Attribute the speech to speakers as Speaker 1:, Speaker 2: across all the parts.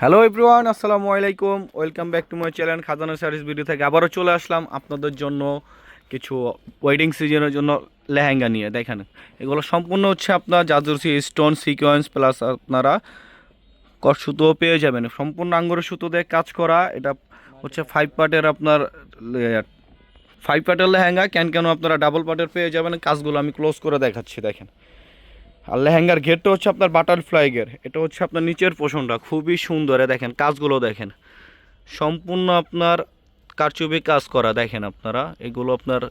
Speaker 1: Hello everyone আসসালামু আলাইকুম। Welcome back to my channel Khazana service video থেকে আবারও চলে আসলাম আপনাদের জন্য কিছু ওয়েডিং সিজনের জন্য লেহেঙ্গা নিয়ে, দেখেন। এগুলো সম্পূর্ণ হচ্ছে আপনার জাদুরসি স্টোন সিকোয়েন্স প্লাস আপনারা কট সুতোও পেয়ে যাবেন। সম্পূর্ণ আঙ্গুরের সুতো দিয়ে কাজ করা, এটা হচ্ছে ফাইভ পার্টের আপনার ফাইভ পার্টের লেহেঙ্গা, কেন কেন আপনারা ডাবল পার্টের পেয়ে যাবেন, কাজগুলো আমি ক্লোজ করে দেখাচ্ছি, দেখেন। আর লেহেঙ্গার ঘেরটা হচ্ছে আপনার বাটারফ্লাই ঘের এটা হচ্ছে আপনার নিচের পোষণটা, খুবই সুন্দর। দেখেন কাজগুলো দেখেন। সম্পূর্ণ আপনার কারচুপি কাজ করা, দেখেন আপনারা। এগুলো আপনার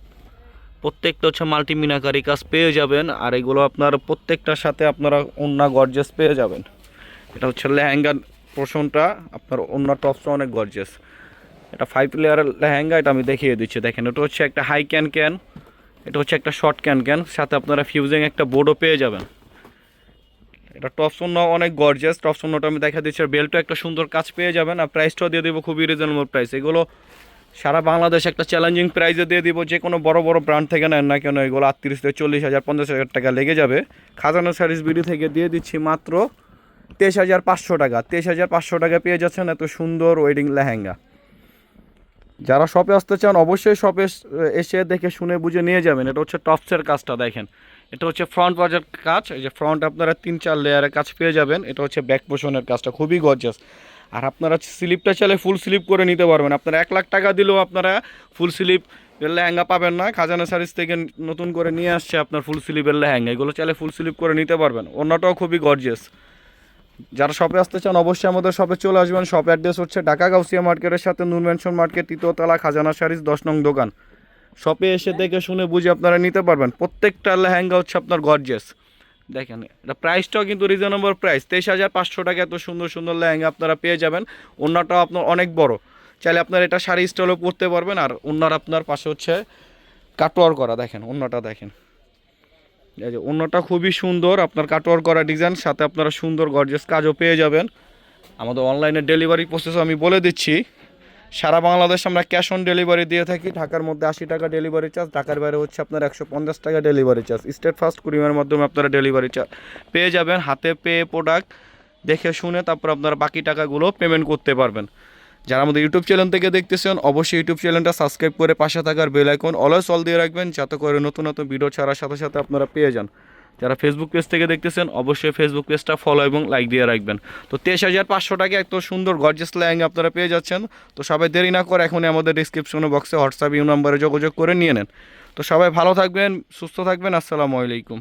Speaker 1: প্রত্যেকটা হচ্ছে মাল্টিমিনাকারি কাজ পেয়ে যাবেন, আর এগুলো আপনার প্রত্যেকটার সাথে আপনারা অন্য গর্জেস পেয়ে যাবেন। এটা হচ্ছে লেহেঙ্গার পোষণটা, আপনার অন্য টপসটা অনেক গর্জেস এটা ফাইভ লেয়ারের লেহেঙ্গা, এটা আমি দেখিয়ে দিচ্ছি। দেখেন, এটা হচ্ছে একটা হাই ক্যান ক্যান এটা হচ্ছে একটা শর্ট ক্যান ক্যান সাথে আপনারা ফিউজিং একটা বোর্ডও পেয়ে যাবেন। এটা টপ শূন্য অনেক গর্জিয়াস টপ শূন্যটা আমি দেখা দিচ্ছি। আর বেল্টও একটা সুন্দর কাজ পেয়ে যাবেন, আর প্রাইসটাও দিয়ে দেবো খুবই রিজনেবল প্রাইস এগুলো সারা বাংলাদেশ একটা চ্যালেঞ্জিং প্রাইসে দিয়ে দিব, যে কোনো বড় বড় ব্র্যান্ড থেকে নেন না কেন, এগুলো আটত্রিশ থেকে চল্লিশ হাজার, পঞ্চাশ হাজার টাকা লেগে যাবে। খাজানা সার্ভিস বিডি থেকে দিয়ে দিচ্ছি মাত্র তেইশ হাজার পাঁচশো টাকা। তেইশ হাজার পাঁচশো টাকা পেয়ে যাচ্ছেন এত সুন্দর ওয়েডিং লেহেঙ্গা। যারা শপে আসতে চান, অবশ্যই শপে এসে দেখে শুনে বুঝে নিয়ে যাবেন। এটা হচ্ছে টপসের কাজটা দেখেন। এটা হচ্ছে ফ্রন্ট বাজার কাজ। এই যে ফ্রন্ট আপনারা তিন, চার লেয়ারের কাজ পেয়ে যাবেন। এটা হচ্ছে ব্যাক পোষণের কাজটা। খুবই গর্জাস আর আপনারা স্লিপটা চাইলে ফুল স্লিপ করে নিতে পারবেন। আপনারা এক লাখ টাকা দিলেও আপনারা ফুল স্লিপ লেহেঙ্গা পাবেন না। খাজানা সার্ভিস থেকে নতুন করে নিয়ে আসছে আপনার ফুল স্লিপের লেহেঙ্গা। এগুলো চাইলে ফুল স্লিপ করে নিতে পারবেন। অন্যটাও খুবই গর্জিয়াস যারা শপে আসতে চান, অবশ্যই আমাদের শপে চলে আসবেন। শপ অ্যাড্রেস হচ্ছে ঢাকা গাউসিয়া মার্কেটের সাথে নূর ম্যানশন মার্কেট তৃতীয়তলা খাজানা শাড়িজ দশ নং দোকান। শপে এসে দেখে শুনে বুঝে আপনারা নিতে পারবেন। প্রত্যেকটা লেহেঙ্গা হচ্ছে আপনার গর্জেস দেখেন, এটা প্রাইসটাও কিন্তু রিজনেবল প্রাইস তেইশ হাজার পাঁচশো টাকা এত সুন্দর সুন্দর লেহেঙ্গা আপনারা পেয়ে যাবেন। অন্যটাও আপনার অনেক বড়। চাইলে আপনার এটা শাড়ি স্টাইলও পরতে পারবেন। আর অন্যর আপনার পাশে হচ্ছে কাটোয়ার করা। দেখেন অন্যটা দেখেন। যে অন্যটা খুবই সুন্দর, আপনার কাটোয়ার করা ডিজাইন সাথে আপনারা সুন্দর গর্জেস কাজও পেয়ে যাবেন। আমাদের অনলাইনে ডেলিভারি প্রসেস আমি বলে দিচ্ছি। সারা বাংলাদেশ আমরা ক্যাশ অন ডেলিভারি দিয়ে থাকি, ঢাকার মধ্যে আশি টাকা ডেলিভারি চার্জ ঢাকার বাইরে হচ্ছে আপনার একশো পঞ্চাশ টাকা ডেলিভারি চার্জ স্টেট ফার্স্ট কুরিয়ারের মাধ্যমে আপনারা ডেলিভারি চার্জ পেয়ে যাবেন, হাতে পেয়ে প্রোডাক্ট দেখে শুনে তারপর আপনারা বাকি টাকাগুলো পেমেন্ট করতে পারবেন। যারা আমাদের ইউটিউব চ্যানেল থেকে দেখতেছেন, অবশ্যই ইউটিউব চ্যানেলটা সাবস্ক্রাইব করে পাশে থাকার বেল আইকন অলওয়েজ অল দিয়ে রাখবেন, যাতে করে নতুন নতুন ভিডিও ছাড়ার সাথে সাথে আপনারা পেয়ে যান। যারা ফেসবুক পেজ থেকে দেখতেছেন, অবশ্যই ফেসবুক পেজটা ফলো এবং লাইক দিয়ে রাখবেন। তো তেইশ হাজার পাঁচশো টাকা এত সুন্দর গর্জেস ল্যাঙ্গ আপনারা পেয়ে যাচ্ছেন। তো সবাই দেরি না করে এখনই আমাদের ডিসক্রিপশনে বক্সে হোয়াটসঅ্যাপ ইউ নাম্বারে যোগাযোগ করে নিয়ে নেন। তো সবাই ভালো থাকবেন, সুস্থ থাকবেন, আসসালামু আলাইকুম।